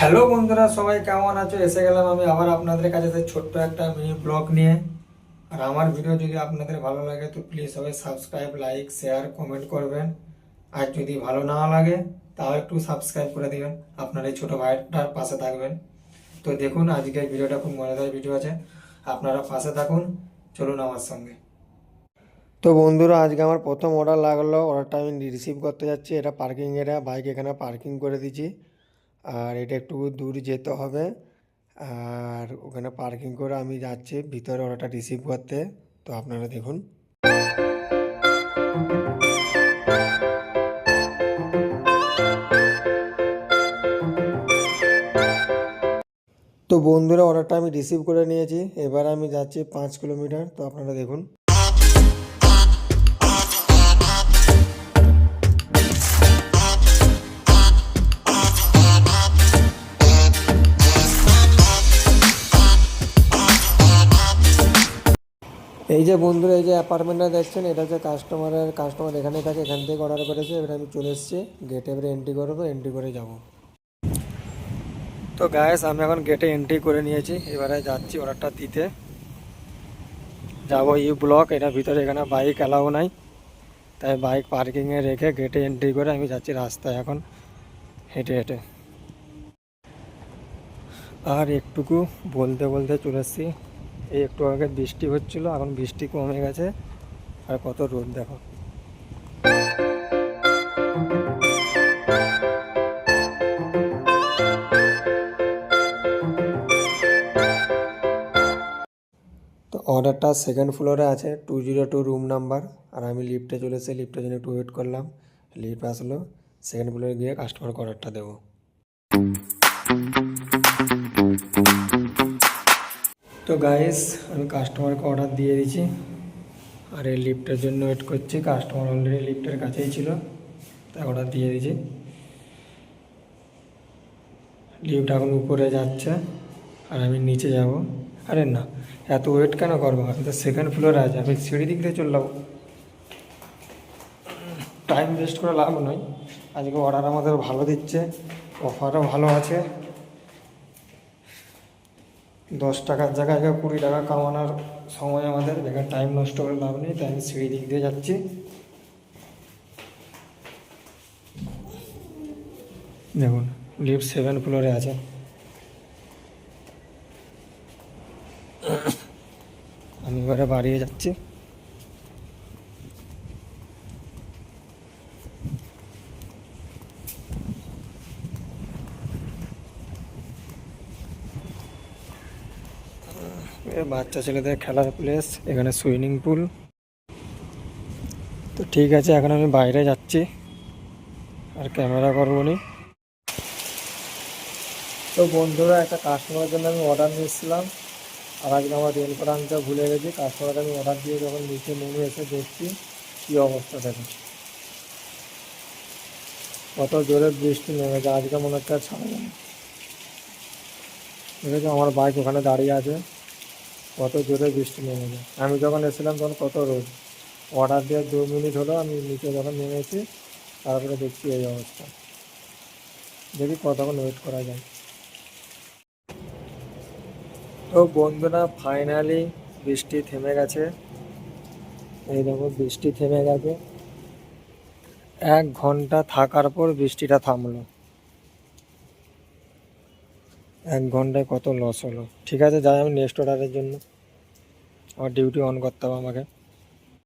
Hello বন্ধুরা, সবাই কেমন আছো? এসে গেলাম আমি আবার আপনাদের কাছে ছোট্ট একটা মিনি ব্লগ নিয়ে। আর আমার ভিডিও যদি আপনাদের ভালো লাগে, তো প্লিজ সবাই সাবস্ক্রাইব লাইক শেয়ার কমেন্ট করবেন। আর যদি ভালো না লাগে, তাও একটু সাবস্ক্রাইব করে দিবেন। আপনার এই ছোটো ভাইটার পাশে থাকবেন। তো দেখুন, আজকের ভিডিওটা খুব মজাদার ভিডিও আছে। আপনারা পাশে থাকুন। চলুন আমার সঙ্গে। তো বন্ধুরা, আজকে আমার প্রথম অর্ডার লাগল। অর্ডারটা আমি রিসিভ করতে যাচ্ছি। এটা পার্কিং এরিয়া বাইক এখানে পার্কিং করে দিয়েছি আর এটা একটু দূর যেতে হবে। আর ওখানে পার্কিং করে আমি যাচ্ছি, ভিতরে অর্ডারটা রিসিভ করতে। তো আপনারা দেখুন। তো বন্ধুরা অর্ডারটা আমি রিসিভ করে নিয়েছি। এবার আমি যাচ্ছি পাঁচ কিলোমিটার। তো আপনারা দেখুন। এই যে বন্ধুরা, এই যে অ্যাপার্টমেন্টটা দেখছেন, এটা হচ্ছে কাস্টমারের কাস্টমার এখানে থাকে, এখান থেকে অর্ডার করেছে, এবার আমি চলে এসেছি গেটে এবারে এন্ট্রি করব এন্ট্রি করে যাব। তো গ্যাস আমি এখন গেটে এন্ট্রি করে নিয়েছি, এবারে যাচ্ছি অর্ডারটা দিতে। যাব ইউ ব্লক এটা ভিতরে এখানে বাইক অ্যালাউ নাই, তাই বাইক পার্কিংয়ে রেখে গেটে এন্ট্রি করে আমি যাচ্ছি রাস্তায় এখন, হেঁটে হেঁটে। আর একটুকু বলতে বলতে চলে এসেছি এই একটু আগে বৃষ্টি হচ্ছিল, এখন বৃষ্টি কমে গেছে। আর কত রোদ দেখো। তো অর্ডারটা সেকেন্ড ফ্লোরে আছে two zero two room number আর আমি লিফটে চলে এসে লিফটের জন্য একটু ওয়েট করলাম। লিফট আসলো সেকেন্ড ফ্লোরে গিয়ে কাস্টমারকে অর্ডারটা দেবো। তো গাইস আমি কাস্টমারকে অর্ডার দিয়ে দিয়েছি। আর এই লিফটের জন্য ওয়েট করছি। কাস্টমার অলরেডি লিফ্টের কাছেই ছিল, তাই অর্ডার দিয়ে দিয়েছি। লিফট এখন উপরে যাচ্ছে, আর আমি নিচে যাব। আরে না, এত ওয়েট কেন করব? আমি তো সেকেন্ড ফ্লোরে আছে, আমি সিঁড়ি দিক দিয়ে চললাম টাইম ওয়েস্ট করে লাভ নয়। আজকে অর্ডার আমাদের ভালো দিচ্ছে অফারও ভালো আছে। দশ টাকার জায়গায় কুড়ি টাকা কামানোর সময় আমাদের বেকার টাইম নষ্ট করে লাভ নেই, তাই আমি সিঁড়ি দিক দিয়ে যাচ্ছি। দেখুন লিফট সেভেন ফ্লোরে আছে। আমি এবারে বাড়িয়ে যাচ্ছি। বাচ্চা ছেলেদের খেলার প্লেস এখানে সুইমিং পুল তো ঠিক আছে, এখন আমি বাইরে যাচ্ছি। আর ক্যামেরা করব নি। তো বন্ধুরা, একটা কাস্টমারের জন্য আমি অর্ডার নিয়েছিলাম। আর আজকে আমার রেল আনতে ভুলে গেছি। কাস্টমারকে আমি অর্ডার দিয়ে যখন নিচে নেমে এসে দেখছি, কী অবস্থা থাকে কত জোরে বৃষ্টি নেমেছে আজকে মনে হচ্ছে আর ছাড়া যাবে দেখেছ আমার বাইক ওখানে দাঁড়িয়ে আছে। কত জোরে বৃষ্টি নেমে নেমেছে আমি যখন এসেছিলাম তখন কত রোদ। অর্ডার দেওয়ার দু মিনিট হলো, আমি নিচে যখন নেমেছি, তারপরে দেখছি এই অবস্থা। দেখি কতক্ষণ ওয়েট করা যায়। তো বন্ধুরা ফাইনালি বৃষ্টি থেমে গেছে। এই দেখো, বৃষ্টি থেমে গেছে। এক ঘণ্টা থাকার পর বৃষ্টিটা থামলো। এক ঘন্টায় কত লস হলো? ঠিক আছে, যাই আমি নেক্সট অর্ডারের জন্য। আমার ডিউটি অন করতে হবে আমাকে।